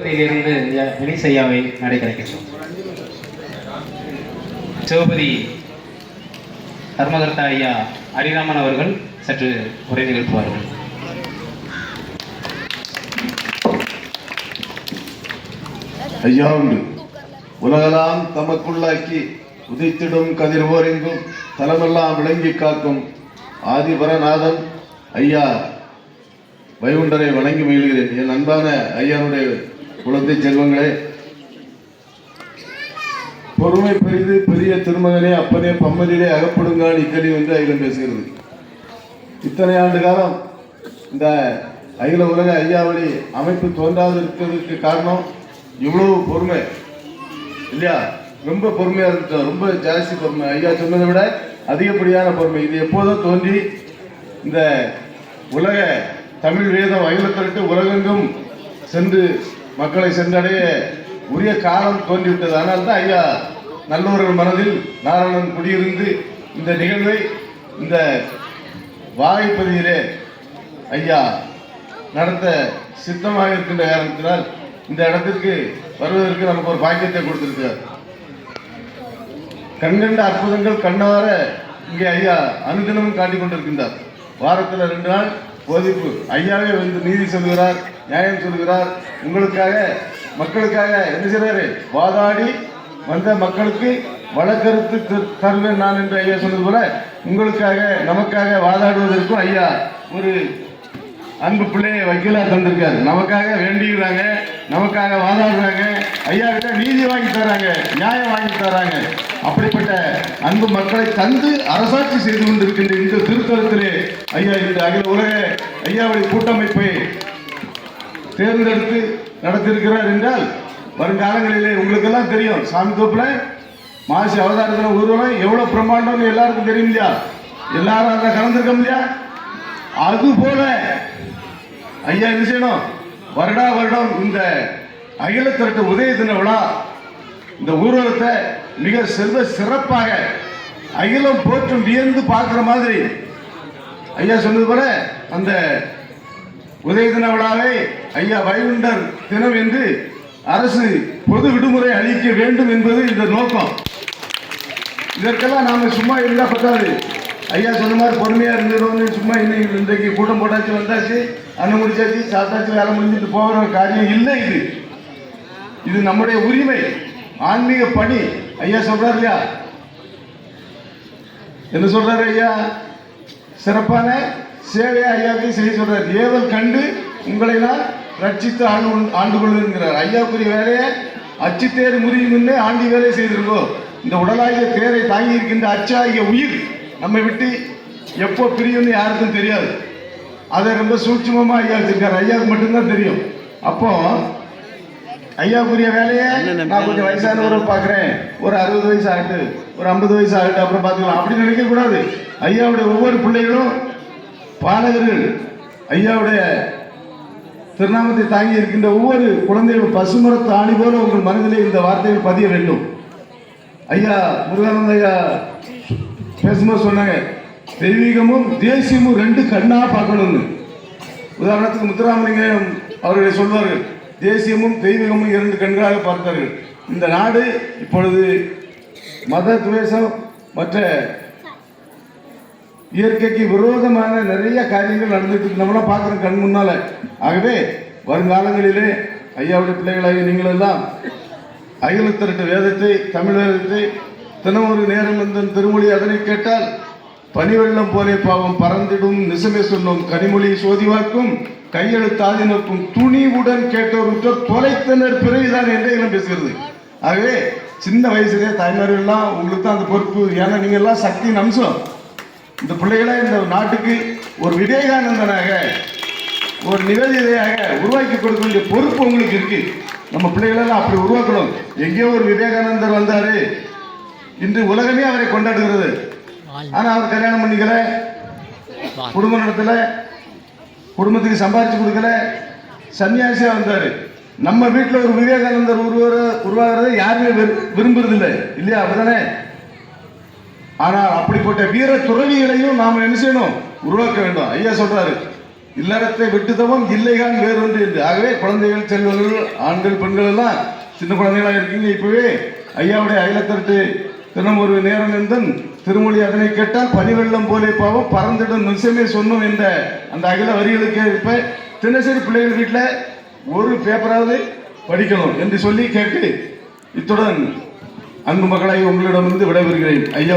இருந்து வினிசையாவை நடைபெறுகின்றோம் சிவபதி தர்மகர்த்தா ஐயா அரிராமன் அவர்கள் சற்று உரை நிகழ்த்துவார்கள். ஐயா உண்டு. உலகெல்லாம் தமக்குள்ளாக்கி உதித்திடும் கதிர்வோரெங்கும் தலமெல்லாம் விளங்கி காக்கும் ஆதிபரநாதன் ஐயா வைகுண்டரை வணங்கி மகிழ்கிறேன். என் அன்பான ஐயானுடைய குழந்தை செல்வங்களே பொறுமை பெரிது பெரிய திருமகனே அப்பனே பம்மனிலே அகப்படுங்கான் இக்கடி என்று அகிலம் பேசுகிறது. இத்தனை ஆண்டு காலம் இந்த அகில உலக ஐயாவளி அமைப்பு தோன்றாது இருக்கிறதுக்கு காரணம் இவ்வளவு பொறுமை இல்லையா? ரொம்ப பொறுமையா இருந்துட்டோம். ரொம்ப ஜாஸ்தி பொறுமை. ஐயா சொன்னதை விட அதிகப்படியான பொறுமை. இது எப்போதோ தோன்றி இந்த உலக தமிழ் வேதம் அகிலத்திற்கு உலகெங்கும் சென்று மக்களை சென்றடைய உரிய காலம் தோன்றிவிட்டது. ஆனால் தான் ஐயா நல்லவர்கள் மனதில் நாராயணன் குடியிருந்து இந்த நிகழ்வை இந்த வாய்ப்பதியிலே ஐயா நடத்த சித்தமாக இருக்கின்ற காரணத்தினால் இந்த இடத்திற்கு வருவதற்கு நமக்கு ஒரு பாக்கியத்தை கொடுத்திருக்கிறார். கண்கண்ட அற்புதங்கள் கண்ணார இங்கே ஐயா அனுதினமும் காட்டிக் கொண்டிருக்கின்றார் வாரத்தில் ரெண்டு நாள் போதிப்பு. ஐயாவே வந்து நீதி சொல்கிறார் நியாயம் சொல்கிறார் உங்களுக்காக மக்களுக்காக என்ன செய்கிறாரு வாதாடி வந்த மக்களுக்கு வழக்கருத்து தருவேன் நான் என்று ஐயா சொன்னது போல உங்களுக்காக நமக்காக வாதாடுவதற்கும் ஐயா ஒரு அன்பு பிள்ளையை வக்கீலா தந்திருக்காரு. நமக்காக வேண்டிக்கிறாங்க நமக்காக வாதாடுறாங்க. ஐயா கிட்ட நீதி வாங்கி தராங்க நியாயம் வாங்கி தராங்க அப்படிப்பட்ட அன்பு மக்களை தந்து அரசாட்சி செய்து கொண்டிருக்கின்ற இந்த திருத்தலத்திலே ஐயா இந்த அகில உலக ஐயாவுடைய கூட்டமைப்பை தேர்ந்தெடுத்து நடத்திருக்கிறார் என்றால் வருங்காலங்களிலே உங்களுக்கெல்லாம் தெரியும். சாமி தோப்புல மாசி அவதாரத்தில் ஊர்வலம் எவ்வளவு பிரம்மாண்டம்னு எல்லாருக்கும் தெரியும் இல்லையா? எல்லாரும் அதில் கலந்துருக்க முடியா? அது போல ஐயா என்ன செய்யணும்? வருடா வருடம் இந்த அகில உதய தின விழா இந்த ஊர்வலத்தை மிக செல்வ சிறப்பாக அகிலம் போற்றும் வியந்து பார்க்குற மாதிரி ஐயா சொன்னது போல அந்த உதய தின விழாவை ஐயா வைகுண்டர் தினம் என்று அரசு பொது விடுமுறை அளிக்க வேண்டும் என்பது இந்த நோக்கம். இதற்கெல்லாம் நாம சும்மா இருந்தா பத்தாது. ஐயா சொன்ன மாதிரி பொறுமையா இருந்துடும் சும்மா இன்னைக்கு இன்றைக்கு கூட்டம் போட்டாச்சு வந்தாச்சு அண்ணன் முடிச்சாச்சு சாத்தாச்சு வேலை முடிஞ்சிட்டு போகிற காரியம் இல்லை இது. இது நம்முடைய உரிமை ஆன்மீக பணி. ஐயா சொல்றாரு இல்லையா? என்ன சொல்றாரு ஐயா? சிறப்பான சேவையை ஐயாவுக்கு செய்ய சொல்றாரு. ஏவல் கண்டு உங்களை நான் ரட்சித்து ஆண்டு ஆண்டு கொள்ளுங்கிறார் ஐயாவுக்குரிய வேலையை அச்சு தேர் முறியும் முன்னே ஆண்டி வேலையை செய்திருக்கோ இந்த உடலாகிய தேரை தாங்கி இருக்கின்ற அச்சாகிய உயிர் நம்மை விட்டு எப்போ பிரியும்னு யாருக்கும் தெரியாது. அதை ரொம்ப சூட்சுமமா ஐயா வச்சிருக்காரு. ஐயாவுக்கு மட்டும்தான் தெரியும். அப்போ ஐயாவுக்குரிய வேலையை நான் கொஞ்சம் வயசானவரை பார்க்குறேன். ஒரு அறுபது வயசு ஆகட்டு ஒரு ஐம்பது வயசு ஆகட்டு அப்புறம் பார்த்துக்கலாம். அப்படி நினைக்க கூடாது ஐயாவுடைய ஒவ்வொரு பிள்ளைகளும் பாடகர்கள் ஐயாவுடைய திருநாமத்தை தாங்கி இருக்கின்ற ஒவ்வொரு குழந்தைகளும் பசுமரத்து ஆணி போல உங்கள் மனதிலே இந்த வார்த்தைகள் பதிய வேண்டும். ஐயா முருகானந்த ஐயா பேசும்போது சொன்னாங்க தெய்வீகமும் தேசியமும் ரெண்டு கண்ணா பார்க்கணும்னு. உதாரணத்துக்கு முத்துராமலிங்கம் அவர்களை சொல்வார்கள் தேசியமும் தெய்வீகமும் இரண்டு கண்களாக பார்த்தார்கள். இந்த நாடு இப்பொழுது மத துவேஷம் மற்ற இயற்கைக்கு விரோதமான நிறைய காரியங்கள் நடந்துட்டு இருக்கு. நம்மளாம் பார்க்குறோம் கண் முன்னால. ஆகவே வருங்காலங்களிலே ஐயாவுடைய பிள்ளைகளாக நீங்கள் எல்லாம் அகிலத்திரட்டு வேதத்தை தமிழ் வேதத்தை தினம் ஒரு நேரம் வந்த திருமொழி அதனை கேட்டால் பனிவெள்ளம் போலே பாவம் பறந்திடும் நிசமே சொன்னோம். கனிமொழி சோதிவாக்கும் கையெழுத்தாதினக்கும் துணிவுடன் கேட்டவர்கிட்ட தொலைத்தனர் பிறகுதான் என்றே இனம் பேசுகிறது. ஆகவே சின்ன வயசுலேயே தாய்மார்கள்லாம் உங்களுக்கு தான் அந்த பொறுப்பு. ஏன்னா நீங்கள் எல்லாம் சக்தியின் அம்சம் இந்த பிள்ளைகளை இந்த நாட்டுக்கு ஒரு விவேகானந்தனாக ஒரு நிவேதிதையாக உருவாக்கி கொடுக்க வேண்டிய பொறுப்பு உங்களுக்கு இருக்கு. நம்ம பிள்ளைகளெல்லாம் அப்படி உருவாக்கணும். எங்கேயோ ஒரு விவேகானந்தர் வந்தாரு. இன்று உலகமே அவரை கொண்டாடுகிறது. ஆனால் அவர் கல்யாணம் பண்ணிக்கல. குடும்பம் நடத்தல. குடும்பத்துக்கு சம்பாதிச்சு கொடுக்கல. சன்னியாசியா வந்தாரு. நம்ம வீட்டில் ஒரு விவேகானந்தர் உருவாகிற உருவாகிறத யாருமே விரு- விரும்புறதில்லை. இல்லையா? அப்படிதானே? ஆனால் அப்படிப்பட்ட வீர துறவிகளையும் நாம் என்ன செய்யணும்? உருவாக்க வேண்டும். ஐயா சொல்றாரு இல்லறத்தை விட்டுதவம் இல்லைகான் வேறொன்று என்று. ஆகவே குழந்தைகள் செல்வர்கள் ஆண்கள் பெண்கள் எல்லாம் சின்ன குழந்தைகளாக இருக்கீங்க. இப்பவே ஐயாவுடைய அயலத்தட்டு தினம் ஒரு நேரம் இருந்தன் திருமொழி அதனை கேட்டால் பனிவெள்ளம் போலே பாவம் பறந்திடும் நிமிஷமே சொன்னோம் என்ற அந்த அகில வரிகளுக்கு இப்ப தினசரி பிள்ளைகள் வீட்டில் ஒரு பேப்பராவது படிக்கணும் என்று சொல்லி கேட்டு இத்துடன் அன்பு மகளை உங்களிடமிருந்து விடைபெறுகிறேன். ஐயா